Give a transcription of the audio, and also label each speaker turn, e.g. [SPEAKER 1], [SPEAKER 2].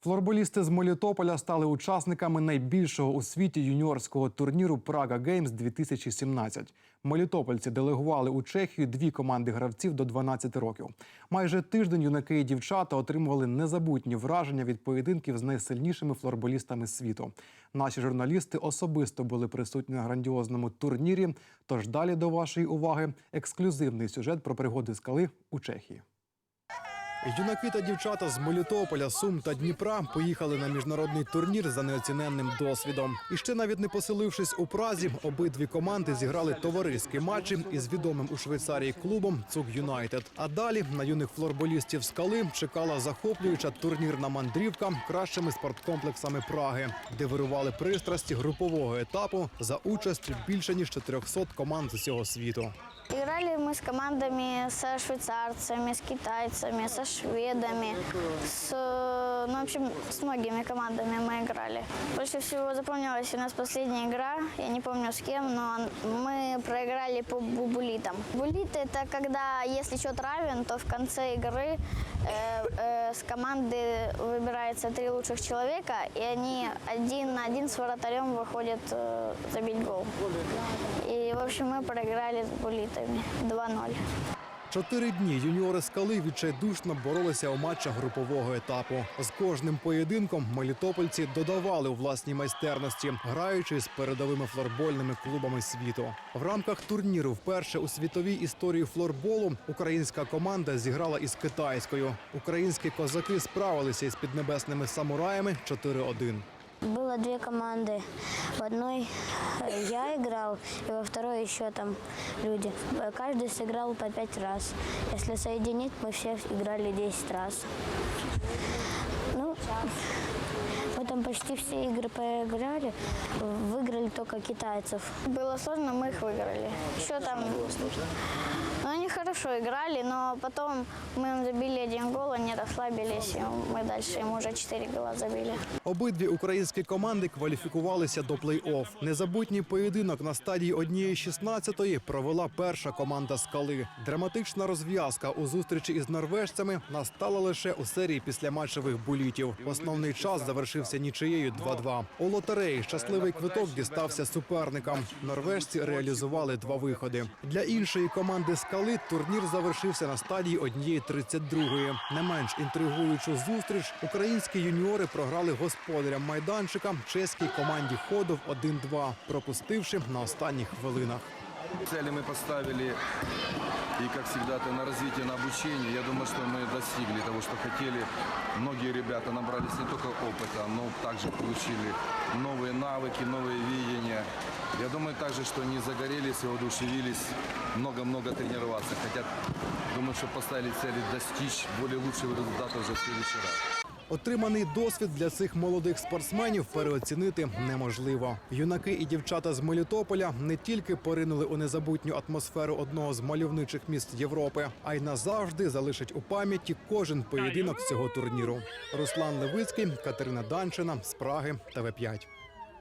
[SPEAKER 1] Флорболісти з Мелітополя стали учасниками найбільшого у світі юніорського турніру Прага Геймс 2017. Мелітопольці делегували у Чехію дві команди гравців до 12 років. Майже тиждень юнаки і дівчата отримували незабутні враження від поєдинків з найсильнішими флорболістами світу. Наші журналісти особисто були присутні на грандіозному турнірі. Тож далі до вашої уваги ексклюзивний сюжет про пригоди скали у Чехії. Юнаки та дівчата з Мелітополя, Сум та Дніпра поїхали на міжнародний турнір за неоціненним досвідом. І ще навіть не поселившись у Празі, обидві команди зіграли товариські матчі із відомим у Швейцарії клубом Цук Юнайтед. А далі на юних флорболістів скали чекала захоплююча турнірна мандрівка кращими спорткомплексами Праги, де вирували пристрасті групового етапу за участю більше ніж 400 команд з усього світу.
[SPEAKER 2] Играли мы с командами со швейцарцами, с китайцами, со шведами, с, э, ну, в общем, с многими командами мы играли. Больше всего запомнилась у нас последняя игра, я не помню с кем, но мы проиграли по бубулитам. Булит – это когда, если счет равен, то в конце игры э, э, с команды выбирается три лучших человека, и они один на один с вратарем выходят э, забить гол. И, в общем, мы проиграли с булитами 2-0.
[SPEAKER 1] Чотири дні юніори скали відчайдушно боролися у матчах групового етапу. З кожним поєдинком мелітопольці додавали у власній майстерності, граючи з передовими флорбольними клубами світу. В рамках турніру вперше у світовій історії флорболу українська команда зіграла із китайською. Українські козаки справилися із піднебесними самураями 4-1.
[SPEAKER 3] Было две команды. В одной э, я играл, и во второй еще там люди. Э, Каждый сыграл по пять раз. Если соединить, мы все играли 10 раз. Ну, мы там почти все игры поиграли, выиграли только китайцев.
[SPEAKER 2] Было сложно, мы их выиграли. Еще там... Ну, они хорошо играли, но потом мы им забили один гол, они расслабились, и мы дальше им уже четыре гола забили.
[SPEAKER 1] Обидві українські команди кваліфікувалися до плей-офф. Незабутній поєдинок на стадії однієї 16-ї провела перша команда скали. Драматична розв'язка у зустрічі із норвежцями настала лише у серії післяматчевих булітів. Основний час завершився нічиєю 2-2. У лотереї щасливий квиток дістався суперникам. Норвежці реалізували два виходи. Для іншої команди скали турнір завершився на стадії однієї 32-ї. Не менш інтригуючу зустріч українські юніори програли господарям майданчика чеській команді ходов 1-2, пропустивши на останніх хвилинах.
[SPEAKER 4] Цели мы поставили, и как всегда, на развитие, на обучение. Я думаю, что мы достигли того, что хотели. Многие ребята набрались не только опыта, но также получили новые навыки, новые видения. Я думаю также, что не загорелись и воодушевились много-много тренироваться. Хотят, думаю, что поставили цели достичь более лучшего результата уже в следующий раз.
[SPEAKER 1] Отриманий досвід для цих молодих спортсменів переоцінити неможливо. Юнаки і дівчата з Мелітополя не тільки поринули у незабутню атмосферу одного з мальовничих міст Європи, а й назавжди залишать у пам'яті кожен поєдинок цього турніру. Руслан Левицький, Катерина Данчина з Праги, ТВ 5